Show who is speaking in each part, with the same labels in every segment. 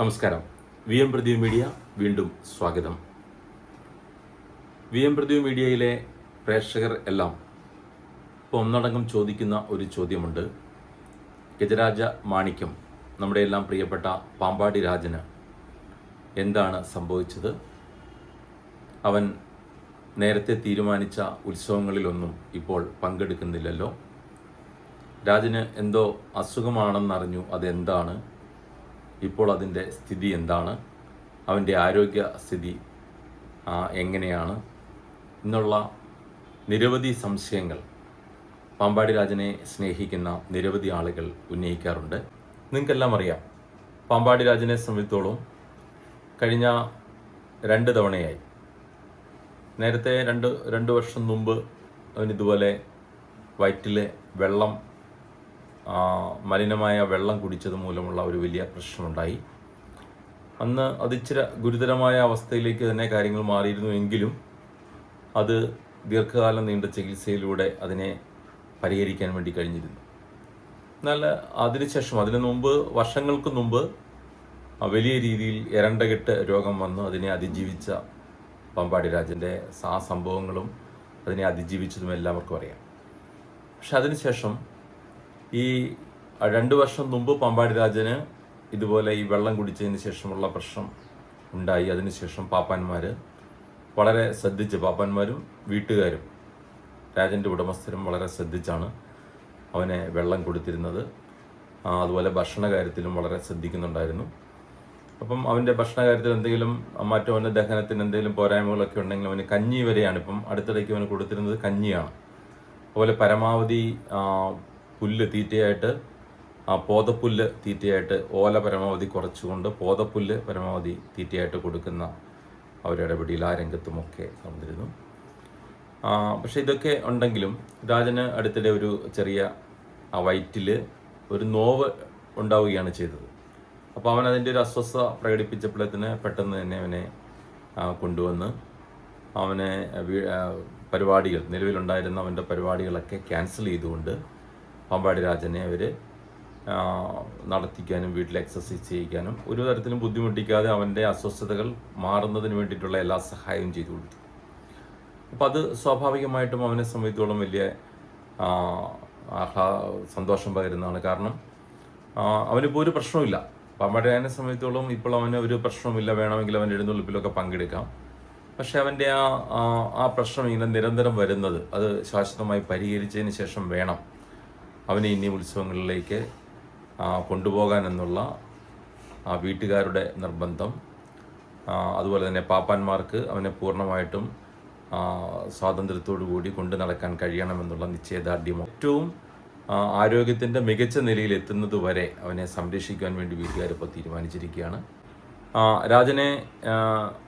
Speaker 1: നമസ്കാരം. V M Pradeep media വീണ്ടും സ്വാഗതം. വി എം പ്രദീപ് മീഡിയയിലെ പ്രേക്ഷകർ എല്ലാം ഇപ്പോൾ ഒന്നടങ്കം ചോദിക്കുന്ന ഒരു ചോദ്യമുണ്ട്. ഗജരാജ മാണിക്യം നമ്മുടെ എല്ലാം പ്രിയപ്പെട്ട പാമ്പാടി രാജന് എന്താണ് സംഭവിച്ചത്? അവൻ നേരത്തെ തീരുമാനിച്ച ഉത്സവങ്ങളിലൊന്നും ഇപ്പോൾ പങ്കെടുക്കുന്നില്ലല്ലോ. രാജന് എന്തോ അസുഖമാണെന്നറിഞ്ഞു അതെന്താണ്? ഇപ്പോൾ അതിന്റെ സ്ഥിതി എന്താണ്? അവന്റെ ആരോഗ്യ സ്ഥിതി എങ്ങനെയാണ്? എന്നുള്ള നിരവധി സംശയങ്ങൾ പാമ്പാടി രാജനെ സ്നേഹിക്കുന്ന നിരവധി ആളുകൾ ഉന്നയിക്കാറുണ്ട്. നിങ്ങൾക്കെല്ലാം അറിയാം പാമ്പാടി രാജനെ സംബന്ധിച്ചോളം കഴിഞ്ഞ രണ്ട് തവണയായി. നേരത്തെ രണ്ട് രണ്ട് വർഷം മുമ്പ് അവൻ ഇതുപോലെ വയറ്റിലെ വെള്ളം മലിനമായ വെള്ളം കുടിച്ചത് മൂലമുള്ള ഒരു വലിയ പ്രശ്നമുണ്ടായി. അന്ന് അതിച്ചിര ഗുരുതരമായ അവസ്ഥയിലേക്ക് തന്നെ കാര്യങ്ങൾ മാറിയിരുന്നു എങ്കിലും അത് ദീർഘകാലം നീണ്ട ചികിത്സയിലൂടെ അതിനെ പരിഹരിക്കാൻ വേണ്ടി കഴിഞ്ഞിരുന്നു. എന്നാൽ അതിനുശേഷം അതിനു മുമ്പ് വർഷങ്ങൾക്ക് മുമ്പ് വലിയ രീതിയിൽ എരണ്ടകെട്ട് രോഗം വന്ന് അതിനെ അതിജീവിച്ച പമ്പാടി രാജന്റെ ആ സംഭവങ്ങളും അതിനെ അതിജീവിച്ചതും എല്ലാവർക്കും അറിയാം. പക്ഷെ അതിനുശേഷം ഈ രണ്ട് വർഷം മുമ്പ് പമ്പാടി രാജന് ഇതുപോലെ ഈ വെള്ളം കുടിച്ചതിന് ശേഷമുള്ള പ്രശ്നം ഉണ്ടായി. അതിനുശേഷം പാപ്പാന്മാർ വളരെ ശ്രദ്ധിച്ച് പാപ്പാന്മാരും വീട്ടുകാരും രാജന്റെ ഉടമസ്ഥരും വളരെ ശ്രദ്ധിച്ചാണ് അവനെ വെള്ളം കൊടുത്തിരുന്നത്. അതുപോലെ ഭക്ഷണ കാര്യത്തിലും വളരെ ശ്രദ്ധിക്കുന്നുണ്ടായിരുന്നു. അപ്പം അവന്റെ ഭക്ഷണ കാര്യത്തിൽ എന്തെങ്കിലും മറ്റോ അവന്റെ ദഹനത്തിന് എന്തെങ്കിലും പോരായ്മകളൊക്കെ ഉണ്ടെങ്കിൽ അവന് കഞ്ഞി വരെയാണ്. ഇപ്പം അടുത്തിടയ്ക്ക് അവന് കൊടുത്തിരുന്നത് കഞ്ഞിയാണ്. അതുപോലെ പരമാവധി പുല്ല് തീറ്റയായിട്ട് ആ പോതപ്പുല്ല് തീറ്റയായിട്ട് ഓല പരമാവധി കുറച്ചുകൊണ്ട് പോതപ്പുല്ല് പരമാവധി തീറ്റയായിട്ട് കൊടുക്കുന്ന അവരുടെ ഇടപെടിയിൽ ആ രംഗത്തുമൊക്കെ നടന്നിരുന്നു. പക്ഷേ ഇതൊക്കെ ഉണ്ടെങ്കിലും രാജന് അടുത്തിടെ ഒരു ചെറിയ ആ വയറ്റിൽ ഒരു നോവ് ഉണ്ടാവുകയാണ് ചെയ്തത്. അപ്പോൾ അവൻ അതിന്റെ ഒരു അസ്വസ്ഥത പ്രകടിപ്പിച്ചപ്പോഴത്തിന് പെട്ടെന്ന് തന്നെ അവനെ കൊണ്ടുവന്ന് അവനെ പരിപാടികൾ നിലവിലുണ്ടായിരുന്ന അവന്റെ പരിപാടികളൊക്കെ ക്യാൻസൽ ചെയ്തുകൊണ്ട് പാമ്പാടി രാജനെ അവർ നടത്തിക്കാനും വീട്ടിൽ എക്സസൈസ് ചെയ്യിക്കാനും ഒരു തരത്തിലും ബുദ്ധിമുട്ടിക്കാതെ അവന്റെ അസ്വസ്ഥതകൾ മാറുന്നതിന് വേണ്ടിയിട്ടുള്ള എല്ലാ സഹായവും ചെയ്തു കൊടുത്തു. അപ്പോൾ അത് സ്വാഭാവികമായിട്ടും അവനെ സംബന്ധിച്ചോളം വലിയ ആഹ്ലാ സന്തോഷം പകരുന്നതാണ്. കാരണം അവനിപ്പോൾ ഒരു പ്രശ്നമില്ല പാമ്പാടിയാനെ സംബന്ധിച്ചോളം ഇപ്പോൾ അവന് ഒരു പ്രശ്നമില്ല വേണമെങ്കിൽ അവൻ എഴുന്നള്ളിപ്പിലൊക്കെ പങ്കെടുക്കാം. പക്ഷെ അവന്റെ ആ- ആ പ്രശ്നം ഇങ്ങനെ നിരന്തരം വരുന്നത് അത് ശാശ്വതമായി പരിഹരിച്ചതിന് ശേഷം വേണം. അവനെ ഇനി ഉത്സവങ്ങളിലേക്ക് കൊണ്ടുപോകാൻ എന്നുള്ള വീട്ടുകാരുടെ നിർബന്ധം. അതുപോലെ തന്നെ പാപ്പാന്മാർക്ക് അവനെ പൂർണമായിട്ടും സ്വാതന്ത്ര്യത്തോടു കൂടി കൊണ്ടു നടക്കാൻ കഴിയണമെന്നുള്ള നിശ്ചയദാർഢ്യം. ഏറ്റവും ആരോഗ്യത്തിന്റെ മികച്ച നിലയിൽ എത്തുന്നത് വരെ അവനെ സംരക്ഷിക്കാൻ വേണ്ടി വീട്ടുകാരിപ്പോൾ തീരുമാനിച്ചിരിക്കുകയാണ്. രാജനെ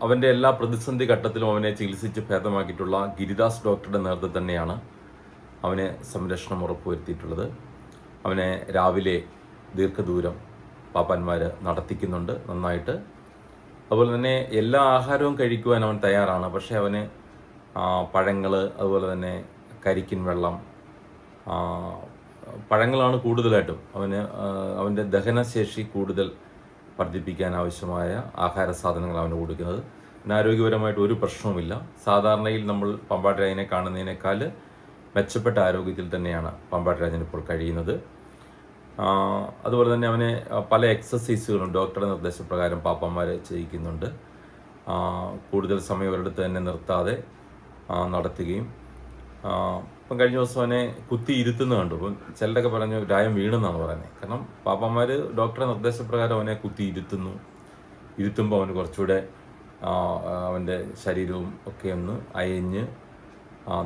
Speaker 1: അവന്റെ എല്ലാ പ്രതിസന്ധി ഘട്ടത്തിലും അവനെ ചികിത്സിച്ച് ഭേദമാക്കിയിട്ടുള്ള ഗിരിദാസ് ഡോക്ടറുടെ നേതൃത്വം തന്നെയാണ് അവനെ സംരക്ഷണം ഉറപ്പുവരുത്തിയിട്ടുള്ളത്. അവനെ രാവിലെ ദീർഘദൂരം പാപ്പന്മാർ നടത്തിക്കുന്നുണ്ട് നന്നായിട്ട്. അതുപോലെ തന്നെ എല്ലാ ആഹാരവും കഴിക്കുവാൻ അവൻ തയ്യാറാണ്. പക്ഷേ അവന് പഴങ്ങൾ അതുപോലെ തന്നെ കരിക്കിൻ വെള്ളം പഴങ്ങളാണ് കൂടുതലായിട്ടും. അവന് അവന്റെ ദഹനശേഷി കൂടുതൽ വർദ്ധിപ്പിക്കാൻ ആവശ്യമായ ആഹാര സാധനങ്ങൾ അവന് കൊടുക്കുന്നത്. ആരോഗ്യപരമായിട്ട് ഒരു പ്രശ്നവുമില്ല. സാധാരണയിൽ നമ്മൾ പമ്പാട്ടിനെ കാണുന്നതിനേക്കാൾ മെച്ചപ്പെട്ട ആരോഗ്യത്തിൽ തന്നെയാണ് പമ്പാടി രാജൻ ഇപ്പോൾ കഴിയുന്നത്. അതുപോലെ തന്നെ അവനെ പല എക്സസൈസുകളും ഡോക്ടറുടെ നിർദ്ദേശപ്രകാരം പാപ്പന്മാർ ചെയ്യിക്കുന്നുണ്ട്. കൂടുതൽ സമയം ഒരിടത്ത് തന്നെ നിർത്താതെ നടത്തുകയും ഇപ്പം കഴിഞ്ഞ ദിവസം അവനെ കുത്തി ഇരുത്തുന്ന കണ്ടു. അപ്പം ചിലരൊക്കെ പറഞ്ഞു രായം വീണെന്നാണ് പറയുന്നത്. കാരണം പാപ്പന്മാർ ഡോക്ടറുടെ നിർദ്ദേശപ്രകാരം അവനെ കുത്തി ഇരുത്തുന്നു. ഇരുത്തുമ്പോൾ അവന് കുറച്ചുകൂടെ അവന്റെ ശരീരവും ഒക്കെ ഒന്ന് അയഞ്ഞ്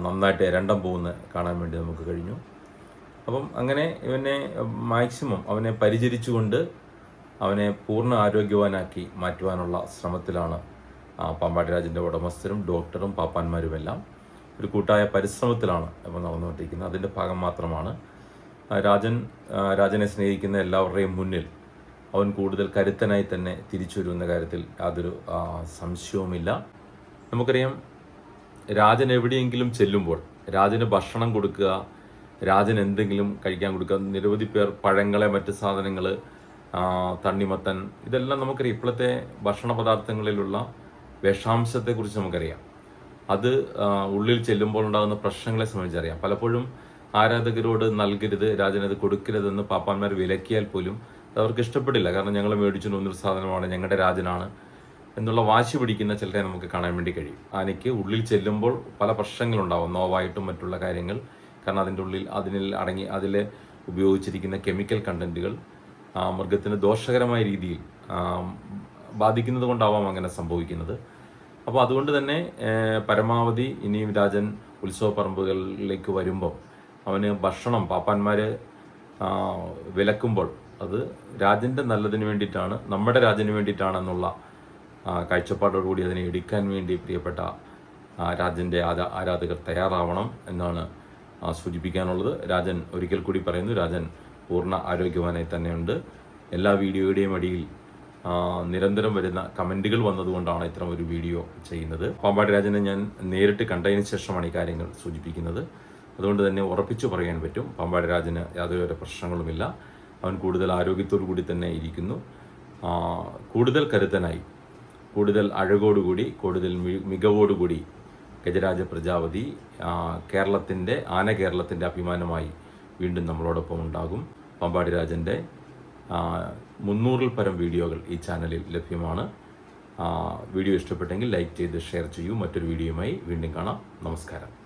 Speaker 1: നന്നായിട്ട് രണ്ടം പോകുന്ന കാണാൻ വേണ്ടി നമുക്ക് കഴിഞ്ഞു. അപ്പം അങ്ങനെ ഇവനെ മാക്സിമം അവനെ പരിചരിച്ചുകൊണ്ട് അവനെ പൂർണ ആരോഗ്യവാനാക്കി മാറ്റുവാനുള്ള ശ്രമത്തിലാണ് പാമ്പാട്ടിരാജന്റെ പാമ്പാടി രാജന്റെ ഉടമസ്ഥരും ഡോക്ടറും പാപ്പാന്മാരുമെല്ലാം ഒരു കൂട്ടായ പരിശ്രമത്തിലാണ് ഇപ്പം നടന്നുകൊണ്ടിരിക്കുന്നത്. അതിന്റെ ഭാഗം മാത്രമാണ് രാജൻ രാജനെ സ്നേഹിക്കുന്ന എല്ലാവരുടെയും മുന്നിൽ അവൻ കൂടുതൽ കരുത്തനായി തന്നെ തിരിച്ചു വരുമെന്ന കാര്യത്തിൽ യാതൊരു സംശയവുമില്ല. നമുക്കറിയാം രാജൻ എവിടെയെങ്കിലും ചെല്ലുമ്പോൾ രാജന് ഭക്ഷണം കൊടുക്കുക രാജൻ എന്തെങ്കിലും കഴിക്കാൻ കൊടുക്കുക നിരവധി പേർ പഴങ്ങളെ മറ്റു സാധനങ്ങൾ തണ്ണിമത്തൻ ഇതെല്ലാം നമുക്കറിയാം. ഇപ്പോഴത്തെ ഭക്ഷണ പദാർത്ഥങ്ങളിലുള്ള വിഷാംശത്തെക്കുറിച്ച് നമുക്കറിയാം. അത് ഉള്ളിൽ ചെല്ലുമ്പോൾ ഉണ്ടാകുന്ന പ്രശ്നങ്ങളെ സംബന്ധിച്ചറിയാം. പലപ്പോഴും ആരാധകരോട് നൽകരുത് രാജനത് കൊടുക്കരുതെന്ന് പാപ്പാന്മാർ വിലക്കിയാൽ പോലും അവർക്ക് ഇഷ്ടപ്പെടില്ല. കാരണം ഞങ്ങൾ മേടിച്ചു ഒന്നൊരു സാധനമാണ് ഞങ്ങളുടെ രാജനാണ്. എന്നുള്ള വാശി പിടിക്കുന്ന ചിലരെ നമുക്ക് കാണാൻ വേണ്ടി കഴിയും. ആനയ്ക്ക് ഉള്ളിൽ ചെല്ലുമ്പോൾ പല പ്രശ്നങ്ങളുണ്ടാവും. നോവായിട്ടും മറ്റുള്ള കാര്യങ്ങൾ. കാരണം അതിന്റെ ഉള്ളിൽ അതിനിൽ അടങ്ങി അതിൽ ഉപയോഗിച്ചിരിക്കുന്ന കെമിക്കൽ കണ്ടന്റുകൾ ആ, മൃഗത്തിന് ദോഷകരമായ രീതിയിൽ ബാധിക്കുന്നത് കൊണ്ടാവാം അങ്ങനെ സംഭവിക്കുന്നത്. അപ്പോൾ അതുകൊണ്ട് തന്നെ പരമാവധി ഇനിയും രാജൻ ഉത്സവ പറമ്പുകളിലേക്ക് വരുമ്പോൾ അവന് ഭക്ഷണം പാപ്പാന്മാർ വിലക്കുമ്പോൾ അത് രാജന്റെ നല്ലതിന് വേണ്ടിയിട്ടാണ് നമ്മുടെ രാജന് വേണ്ടിയിട്ടാണെന്നുള്ള കാഴ്ചപ്പാടോടുകൂടി അതിനെ എടുക്കാൻ വേണ്ടി പ്രിയപ്പെട്ട രാജന്റെ ആരാ ആരാധകർ തയ്യാറാവണം എന്നാണ് സൂചിപ്പിക്കാനുള്ളത്. രാജൻ ഒരിക്കൽ കൂടി പറയുന്നു രാജൻ പൂർണ ആരോഗ്യവാനായി തന്നെയുണ്ട്. എല്ലാ വീഡിയോയുടെയും അടിയിൽ നിരന്തരം വരുന്ന കമന്റുകൾ വന്നതുകൊണ്ടാണ് ഇത്തരം ഒരു വീഡിയോ ചെയ്യുന്നത്. പാമ്പാടി രാജനെ ഞാൻ നേരിട്ട് കണ്ടതിന് ശേഷമാണ് ഈ കാര്യങ്ങൾ സൂചിപ്പിക്കുന്നത്. അതുകൊണ്ട് തന്നെ ഉറപ്പിച്ചു പറയാൻ പറ്റും പാമ്പാടി രാജന് യാതൊരു പ്രശ്നങ്ങളുമില്ല. അവൻ കൂടുതൽ ആരോഗ്യത്തോടു കൂടി തന്നെ ഇരിക്കുന്നു. കൂടുതൽ കരുത്തനായി കൂടുതൽ അഴകോടുകൂടി കൂടുതൽ മികവോടുകൂടി ഗജരാജ പ്രജാപതി കേരളത്തിന്റെ ആന കേരളത്തിന്റെ അഭിമാനമായി വീണ്ടും നമ്മളോടൊപ്പം ഉണ്ടാകും. പമ്പാടി രാജന്റെ മുന്നൂറിൽ പരം വീഡിയോകൾ ഈ ചാനലിൽ ലഭ്യമാണ്. വീഡിയോ ഇഷ്ടപ്പെട്ടെങ്കിൽ ലൈക്ക് ചെയ്ത് ഷെയർ ചെയ്യൂ. മറ്റൊരു വീഡിയോയുമായി വീണ്ടും കാണാം. നമസ്കാരം.